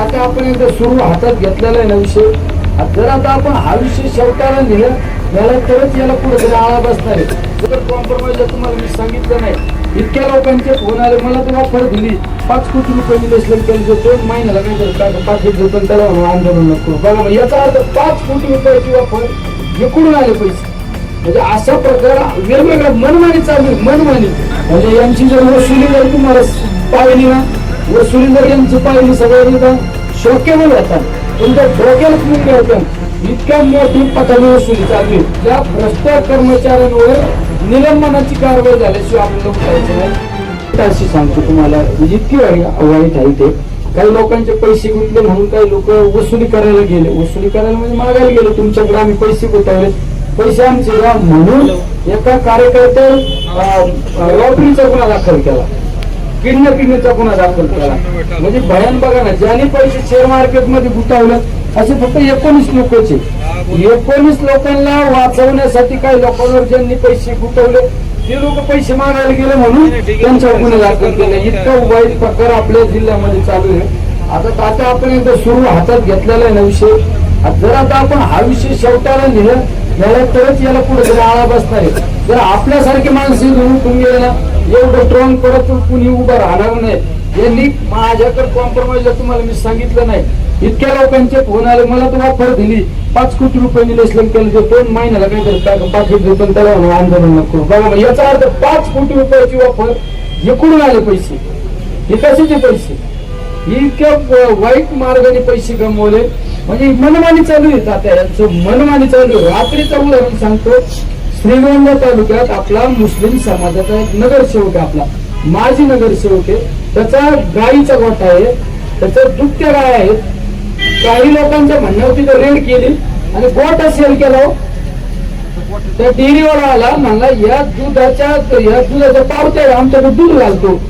आता आपण एकदा सुरू हातात घेतलेला आहे ना विषय. आता जर आता आपण हा विषय शेवटाला लिहिला याला तरच याला पुढे तरी आळा बसणार आहे. जर कॉम्प्रोमाइज तुम्हाला मी सांगितलं नाही इतक्या लोकांचे फोन आले मला तर ऑफर दिली. पाच कोटी रुपये इन्व्हेस्टमेंट केलं दोन महिन्याला काही काय पाकिट देतो त्याला आंदोलन नको बघा मग याचा अर्थ पाच कोटी रुपयाची ऑफर विकून आले पैसे. म्हणजे असा प्रकार वेगवेगळ्या मनमानी चालू मनमानी. म्हणजे यांची जर वसुली जर तुम्हाला पाहिली ना व सुरेंद्र यांची पाहिली सगळ्यांनी शोकेबल होता तुमच्या डोक्याला तुम्ही होत्या इतक्या मोठी पथावी वसुली चालू त्या भ्रष्ट कर्मचाऱ्यांवर निलंबनाची कारवाई झाल्याशिवाय आपल्याला उठायचं नाही. अशी सांगतो तुम्हाला जितकी इतकी वाईट आहे ते काही लोकांचे पैसे गुंतले म्हणून काही लोक वसुली करायला गेले. वसुली करायला म्हणजे मागायला गेले. तुमच्याकडे आम्ही पैसे गुंतवले. पैसे आमचे म्हणून एका कार्यकर्त्या लॉटरीचा गुन्हा दाखल केला. किडनॅपिंगचा गुन्हा दाखल केला. म्हणजे भयान बघा ना ज्यांनी पैसे शेअर मार्केटमध्ये गुंतवलं असे फक्त एकोणीस लोकचे एकोणीस लोकांना वाचवण्यासाठी काही लोकांवर ज्यांनी पैसे गुंतवले ते लोक पैसे मागायला गेले म्हणून त्यांच्यावर गुन्हे दाखल केले. इतका वाईट प्रकार आपल्या जिल्ह्यामध्ये चालू आहे. आता आता आपण एकदा सुरू हातात घेतलेला आहे ना विषय. जर आता आपण हा विषय शेवटाला लिहिला याला तरच याला पुढे आळा बसणार आहे. जर आपल्यासारखे माणसं घेऊन उठून गेले ना एवढं स्ट्रॉंग परत कुणी उभं राहणार नाही. यांनी माझ्याकडे कॉम्प्रोमाइज तुम्हाला मी सांगितलं नाही इतक्या लोकांचे फोन आले मला तर ऑफर दिली. पाच कोटी रुपये इन्व्हेस्टमेंट केलं ते दोन महिन्याला काहीतरी काय पाकिट देतो त्याला आंदोलन नको. बघा याचा अर्थ पाच कोटी रुपयाची ऑफर इकडून आले पैसे. हे कशाचे पैसे? इतक्या वाईट मार्गाने पैसे गमवले. म्हणजे मनमानी चालू आहे आता यांचं मनमानी चालू आहे. रात्रीचं उदाहरण सांगतो. श्रीगोंदा तालुक्यात आपला मुस्लिम समाजाचा एक नगरसेवक आहे आपला. माजी नगरसेवक आहे. त्याचा गाईचा गोठा आहे. त्याचं दुभत्या गाय आहेत. काही लोकांच्या म्हणण्यावरती तर रेड केली आणि गोठा सेल केला हो. त्या डेअरीवर आला म्हणला या दुधाच्या या दुधाच्या पावत्या आमच्याकडे दूध घालतो.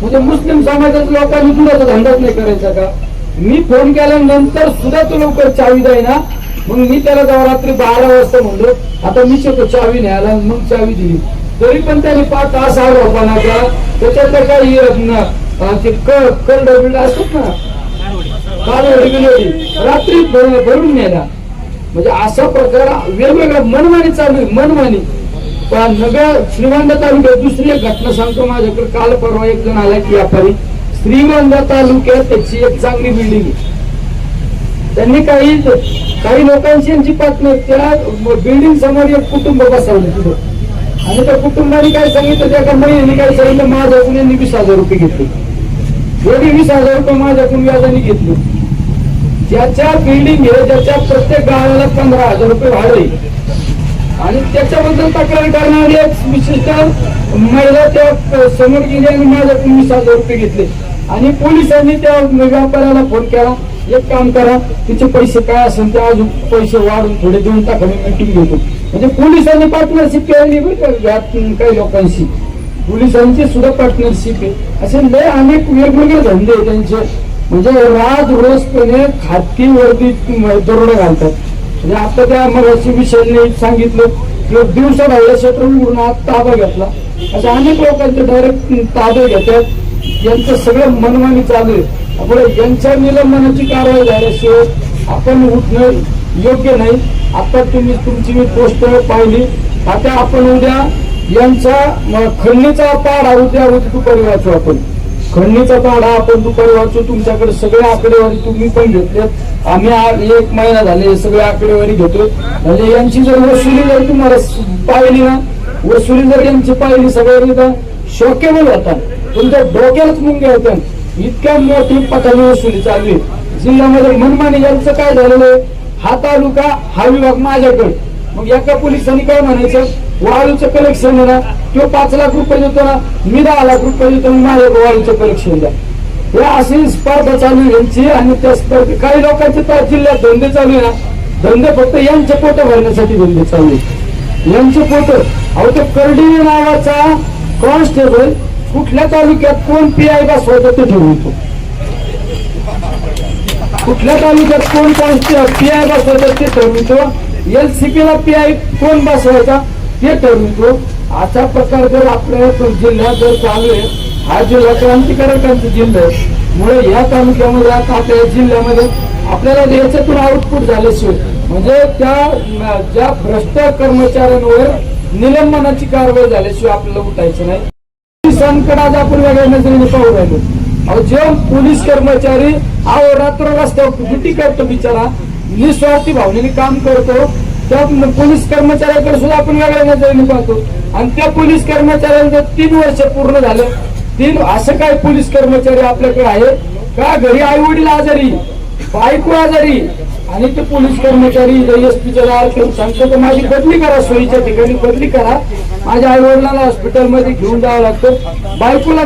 म्हणजे मुस्लिम समाजाच्या लोकांनी दुधाचा धंदाच नाही करायचा का? मी फोन केल्यानंतर सुद्धा तो लवकर चावी जाईना मग मी त्याला जेव्हा रात्री बारा वाजता म्हणलो आता मी येतो चावी न्यायला मग चावी दिली. तरी पण त्याने पाच तास आरोपणा केला त्याच्यात तर काही ते करड बिल्ड असतात ना? रात्री भर- भरून नेला म्हणजे असा प्रकार वेगवेगळ्या मनमानी चालू आहे मनमानी. पण नगर श्रीगोंदा तालुक्यात दुसरी एक घटना सांगतो माझ्याकडे. काल परवा एक जण आला की व्यापारी. श्रीगोंदा तालुक्यात त्याची एक चांगली बिल्डिंग आहे. त्यांनी काही काही लोकांची यांची पार्टनर त्या बिल्डिंग समोर एक कुटुंब बसवलं तिथं. आणि त्या कुटुंबाने काय सांगितलं? त्या कंपनीने काय सांगितलं? माझ्याकडून यांनी वीस हजार रुपये घेतले. एवढी वीस हजार रुपये माझ्याकडून व्याजाने घेतले. ज्याच्या बिल्डिंग आहे ज्याच्या प्रत्येक गावाला पंधरा हजार रुपये भाडे आणि त्याच्याबद्दल तक्रार करणारी एक विशिष्ट महिला त्या समोर गेली आणि माझ्याकडून वीस हजार रुपये घेतले. आणि पोलिसांनी त्या व्यापाऱ्याला फोन केला. एक काम करा तिचे पैसे काय असेल ते अजून पैसे वाढून थोडे देऊन टाका मी मिटिंग घेतो. म्हणजे पोलिसांनी पार्टनरशिप केली बरं का काही लोकांशी. पोलिसांची सुद्धा पार्टनरशिप आहे. असे लय अनेक वेगवेगळे धंदे आहे त्यांचे. म्हणजे राज रोजपणे खाती वर्दी दरोडे घालतात. म्हणजे आता त्या मग विषयाने सांगितलं की दिवसा राहिल्या क्षेत्र उघडून आज ताबा घेतला. अशा अनेक लोकांचे डायरेक्ट ताबे घेतात. यांचं सगळं मनमानी चालू आहे. त्यामुळे यांच्या निलंबनाची कारवाई झाल्याशिवाय आपण उठणं योग्य नाही. आता तुम्ही तुमची मी पोस्ट पाहिली. आता आपण उद्या यांचा खंडणीचा पाडा उद्या उद्या दुपारी वाचू आपण. खंडणीचा पाडा आपण दुपारी वाचू. तुमच्याकडे सगळे आकडेवारी तुम्ही पण घेतलेत. आम्ही एक महिना झाले हे सगळे आकडेवारी घेतो म्हणजे यांची जर वसुली जर तुम्हाला पाहिली ना वसुली जर यांची पाहिली सगळ्यांनी तर शॉकेबल होता. तुमच्या डोक्यालाच मुंगे होत्या. इतक्या मोठी पथावी वसुली चालू आहे जिल्ह्यामध्ये मनमानी यांचं काय झालेलं आहे? हा तालुका हा विभाग माझ्याकडे. मग एका पोलिसांनी काय म्हणायचं? वाळूचं कलेक्शन आहे ना तो पाच लाख रुपये देतो ना मी दहा लाख रुपये देतो मग माझ्याकडे वाळूचं कलेक्शन द्या. या अशी स्पर्धा चालू यांची आणि त्या स्पर्धे काही लोकांचे त्या जिल्ह्यात धंदे चालू आहे ना. धंदे फक्त यांचे पोट भरण्यासाठी धंदे चालू आहे यांचे पोट अहो तो कर्डिने नावाचा कॉन्स्टेबल कुठल्या तालुक्यात कोण पी आय बसवायचं ते ठरवतो कुठल्या तालुक्यात कोण पी आय बसवायचं ते ठरवितो एल सी पी ला पी आय कोण बसवायचा? ते ठरवितो असा प्रकार जर आपल्या जिल्ह्यात जर चालू आहे हा जिल्हा क्रांतिकारकांचा जिल्हा आहे. मुळे या तालुक्यामध्ये आता आपल्या या जिल्ह्यामध्ये आपल्याला याच्यातून आउटपुट झाल्याशिवाय म्हणजे त्या ज्या भ्रष्ट कर्मचाऱ्यांवर निलंबनाची कारवाई झाल्याशिवाय आपल्याला उठायचं नाही. पोलिसांकडे आज आपण वेगळ्या नजरेने पाहू राहिलो. अहो जे पोलीस कर्मचारी अहो रात्र रस्त्यावर ड्युटी करतो बिचारा. निस्वार्थी भावनेने काम करतो. त्या पोलीस कर्मचाऱ्याकडे सुद्धा आपण वेगळ्या नजरेने पाहतो आणि त्या पोलीस कर्मचाऱ्यांचं तीन वर्ष पूर्ण झालं तीन असं काय पोलीस कर्मचारी आपल्याकडे आहे? का घरी आई वडील आजारी? बायको आजारी आणि ते पोलीस कर्मचारी एसपीच्या दारात सांगतो तर माझी बदली करा सोयीच्या ठिकाणी बदली करा. माझ्या आई वडिलांना हॉस्पिटलमध्ये घेऊन जावं लागतं. बायकोला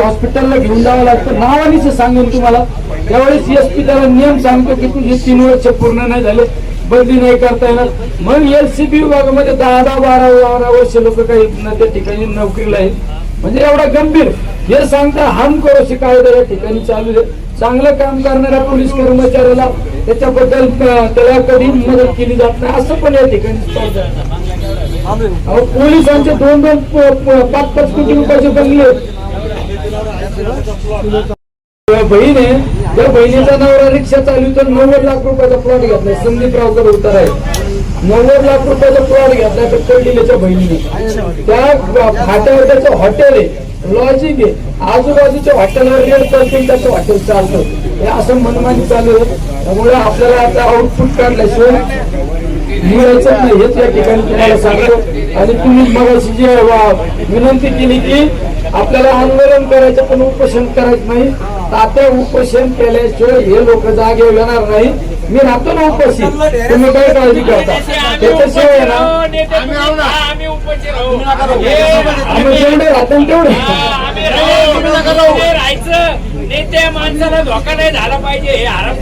हॉस्पिटलला घेऊन जावं लागतं. नावानीच सांगेन तुम्हाला. त्यावेळेस एसपी त्याला नियम सांगतो की तुझे तीन वर्ष पूर्ण नाही झाले बदली नाही करता येणार. मग एलसीबी विभागामध्ये दहा दहा बारा बारा वर्ष लोक काही त्या ठिकाणी नोकरीला आहेत. म्हणजे एवढा गंभीर हे सांगता हम करो कायदा या ठिकाणी चालू आहे. चांगलं काम करणाऱ्या पोलीस कर्मचाऱ्याला त्याच्याबद्दल त्याला कधी मदत केली जात नाही असं पण या ठिकाणी पोलिसांचे दोन दोन पाच पाच कोटी रुपयाचे बंगले त्या बहीण आहे त्या बहिणीचा नवरा रिक्षा चालू तर नव्वद लाख रुपयाचा प्लॉट घेतलाय. संदीपरावकर उतर आहे. नव्वद लाख रुपयाचा प्लॉट घेतलाय तर कळलेल्याच्या बहिणीने. त्या फाट्यावर त्याचं हॉटेल आहे. लॉजिक आहे आजूबाजूच्या हॉटेलवर रेड करतील त्याचं हॉटेल चालतं हे असं मनमानी चालू आहे त्यामुळे आपल्याला आता आउटपुट काढल्याशिवाय मिळायचं नाही हेच या ठिकाणी तुम्हाला सांगतो आणि तुम्ही मगाशी जी वा- विनंती केली की आपल्याला आंदोलन करायचं पण उपोषण करायचं नाही तात्या उपोषण केल्याशिवाय हे लोक जागे येणार नाही मी राहतो ना उपोषित तुम्ही काय काळजी करता त्याच्याशिवाय ना राहायचं. नेत्या माणसाला धोका नाही झाला पाहिजे. हे आराम